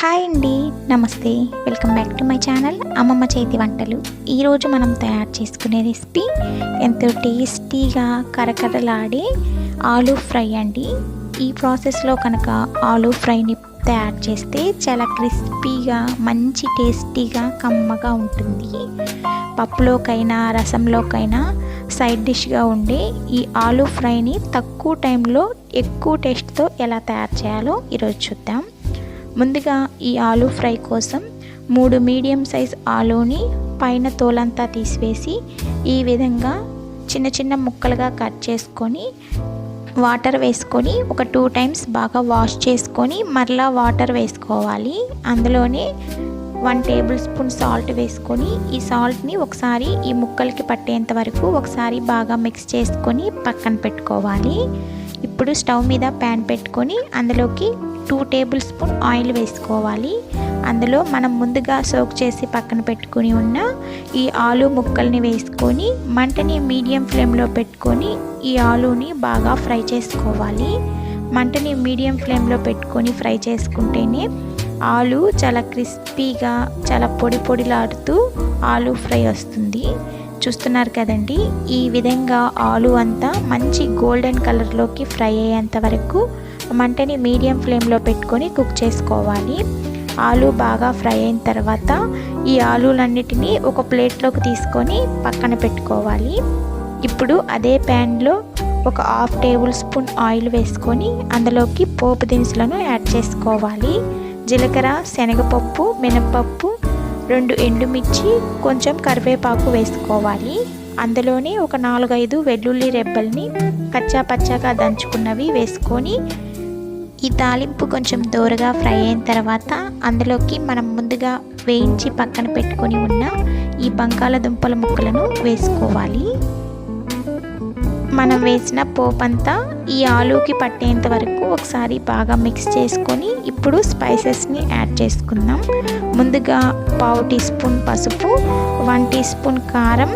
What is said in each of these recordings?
Hi అండి నమస్తే. Welcome back to my channel అమ్మమ్మ చేతి వంటలు. ఈరోజు మనం తయారు చేసుకునే రెసిపీ ఎంతో టేస్టీగా కరకరలాడే ఆలూ ఫ్రై అండి. ఈ ప్రాసెస్లో కనుక ఆలూ ఫ్రైని తయారు చేస్తే చాలా క్రిస్పీగా మంచి టేస్టీగా కమ్మగా ఉంటుంది. పప్పులోకైనా రసంలోకైనా సైడ్ డిష్గా ఉండే ఈ ఆలూ ఫ్రైని తక్కువ టైంలో ఎక్కువ టేస్ట్తో ఎలా తయారు చేయాలో ఈరోజు చూద్దాం. ముందుగా ఈ ఆలూ ఫ్రై కోసం మూడు మీడియం సైజ్ ఆలూని పైన తోలంతా తీసివేసి ఈ విధంగా చిన్న చిన్న ముక్కలుగా కట్ చేసుకొని వాటర్ వేసుకొని ఒక టూ టైమ్స్ బాగా వాష్ చేసుకొని మరలా వాటర్ వేసుకోవాలి. అందులోనే వన్ టేబుల్ స్పూన్ సాల్ట్ వేసుకొని ఈ సాల్ట్ని ఒకసారి ఈ ముక్కలకి పట్టేంత వరకు ఒకసారి బాగా మిక్స్ చేసుకొని పక్కన పెట్టుకోవాలి. ఇప్పుడు స్టవ్ మీద ప్యాన్ పెట్టుకొని అందులోకి టూ టేబుల్ స్పూన్ ఆయిల్ వేసుకోవాలి. అందులో మనం ముందుగా సోక్ చేసి పక్కన పెట్టుకుని ఉన్న ఈ ఆలు ముక్కల్ని వేసుకొని మంటని మీడియం ఫ్లేమ్లో పెట్టుకొని ఈ ఆలుని బాగా ఫ్రై చేసుకోవాలి. మంటని మీడియం ఫ్లేమ్లో పెట్టుకొని ఫ్రై చేసుకుంటేనే ఆలు చాలా క్రిస్పీగా చాలా పొడి పొడిలాడుతూ ఆలు ఫ్రై వస్తుంది. చూస్తున్నారు కదండి. ఈ విధంగా ఆలు అంతా మంచి గోల్డెన్ కలర్లోకి ఫ్రై అయ్యేంత వరకు మంటని మీడియం ఫ్లేమ్లో పెట్టుకొని కుక్ చేసుకోవాలి. ఆలు బాగా ఫ్రై అయిన తర్వాత ఈ ఆలులన్నిటినీ ఒక ప్లేట్లోకి తీసుకొని పక్కన పెట్టుకోవాలి. ఇప్పుడు అదే ప్యాన్లో ఒక హాఫ్ టేబుల్ స్పూన్ ఆయిల్ వేసుకొని అందులోకి పోపు దినుసులను యాడ్ చేసుకోవాలి. జీలకర్ర శనగపప్పు మినపప్పు రెండు ఎండుమిర్చి కొంచెం కరివేపాకు వేసుకోవాలి. అందులోనే ఒక నాలుగైదు వెల్లుల్లి రెబ్బల్ని కచ్చా పచ్చాగా దంచుకున్నవి వేసుకొని ఈ తాలింపు కొంచెం దూరగా ఫ్రై అయిన తర్వాత అందులోకి మనం ముందుగా వేయించి పక్కన పెట్టుకొని ఉన్న ఈ బంగాళదుంపల ముక్కలను వేసుకోవాలి. మనం వేసిన పోపంతా ఈ ఆలూకి పట్టేంత వరకు ఒకసారి బాగా మిక్స్ చేసుకొని ఇప్పుడు స్పైసెస్ని యాడ్ చేసుకుందాం. ముందుగా పావు టీ స్పూన్ పసుపు వన్ టీ స్పూన్ కారం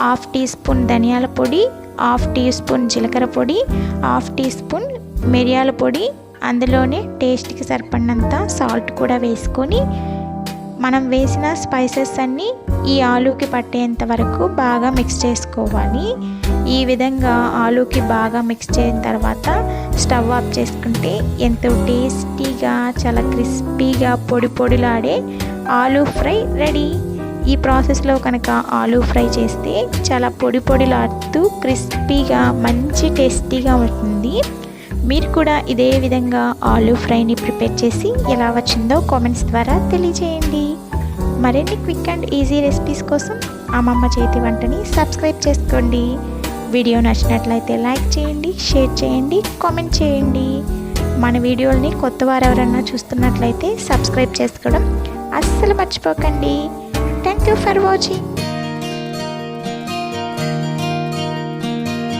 హాఫ్ టీ స్పూన్ ధనియాల పొడి హాఫ్ టీ స్పూన్ జీలకర్ర పొడి హాఫ్ టీ స్పూన్ మిరియాల పొడి. అందులోనే టేస్ట్కి సరిపడినంత సాల్ట్ కూడా వేసుకొని మనం వేసిన స్పైసెస్ అన్నీ ఈ ఆలూకి పట్టేంత వరకు బాగా మిక్స్ చేసుకోవాలి. ఈ విధంగా ఆలూకి బాగా మిక్స్ చేసిన తర్వాత స్టవ్ ఆఫ్ చేసుకుంటే ఎంతో టేస్టీగా చాలా క్రిస్పీగా పొడి పొడిలాడే ఆలూ ఫ్రై రెడీ. ఈ ప్రాసెస్లో కనుక ఆలూ ఫ్రై చేస్తే చాలా పొడి పొడిలాడుతూ క్రిస్పీగా మంచి టేస్టీగా ఉంటుంది. మీరు కూడా ఇదే విధంగా ఆలూ ఫ్రైని ప్రిపేర్ చేసి ఎలా వచ్చిందో కామెంట్స్ ద్వారా తెలియజేయండి. మరిన్ని క్విక్ అండ్ ఈజీ రెసిపీస్ కోసం అమ్మమ్మ చేతి వంటని సబ్స్క్రైబ్ చేసుకోండి. వీడియో నచ్చినట్లయితే లైక్ చేయండి షేర్ చేయండి కామెంట్ చేయండి. మన వీడియోల్ని కొత్త వారు ఎవరన్నా చూస్తున్నట్లయితే సబ్స్క్రైబ్ చేసుకోవడం అస్సలు మర్చిపోకండి. Thank you for watching.